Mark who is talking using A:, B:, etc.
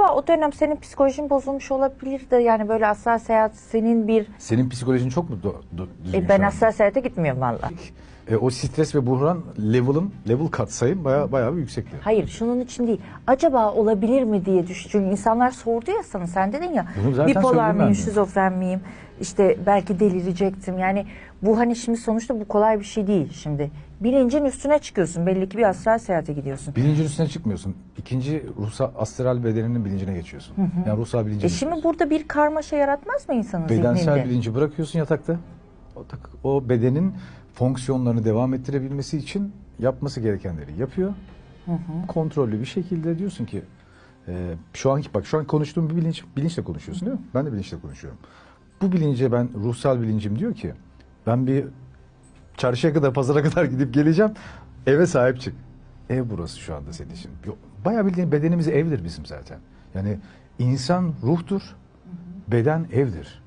A: acaba o dönem senin psikolojin bozulmuş olabilir de yani böyle asla seyahat senin bir
B: Senin psikolojin çok mu do- do- düzgün
A: e, ben asla seyahate gitmiyorum valla.
B: E, o stres ve buhran level'ın level katsayım bayağı bayağı bir yüksekti.
A: Hayır şunun için değil. Acaba olabilir mi diye düşün. Çünkü insanlar sordu ya sana sen dedin ya
B: Bunu zaten
A: bipolar
B: söyledim ben de.
A: şizofren miyim? İşte belki delirecektim. Yani bu hani şimdi sonuçta bu kolay bir şey değil şimdi. Bilincin üstüne çıkıyorsun. Belli ki bir astral seyahate gidiyorsun.
B: Bilincin üstüne çıkmıyorsun. İkinci ruhsal astral bedeninin bilincine geçiyorsun. Yani ruhsal bilince
A: E şimdi
B: geçiyorsun.
A: burada bir karmaşa yaratmaz mı insanın
B: Bedensel
A: zihninde?
B: bilinci bırakıyorsun yatakta. O, bedenin fonksiyonlarını devam ettirebilmesi için yapması gerekenleri yapıyor. Kontrollü bir şekilde diyorsun ki e, şu anki bak şu an konuştuğum bir bilinç bilinçle konuşuyorsun değil mi? Ben de bilinçle konuşuyorum. Bu bilince ben ruhsal bilincim diyor ki ben bir çarşıya kadar pazara kadar gidip geleceğim. Eve sahip çık. Ev burası şu anda senin için. Bayağı bildiğin bedenimiz evdir bizim zaten. Yani insan ruhtur, beden evdir.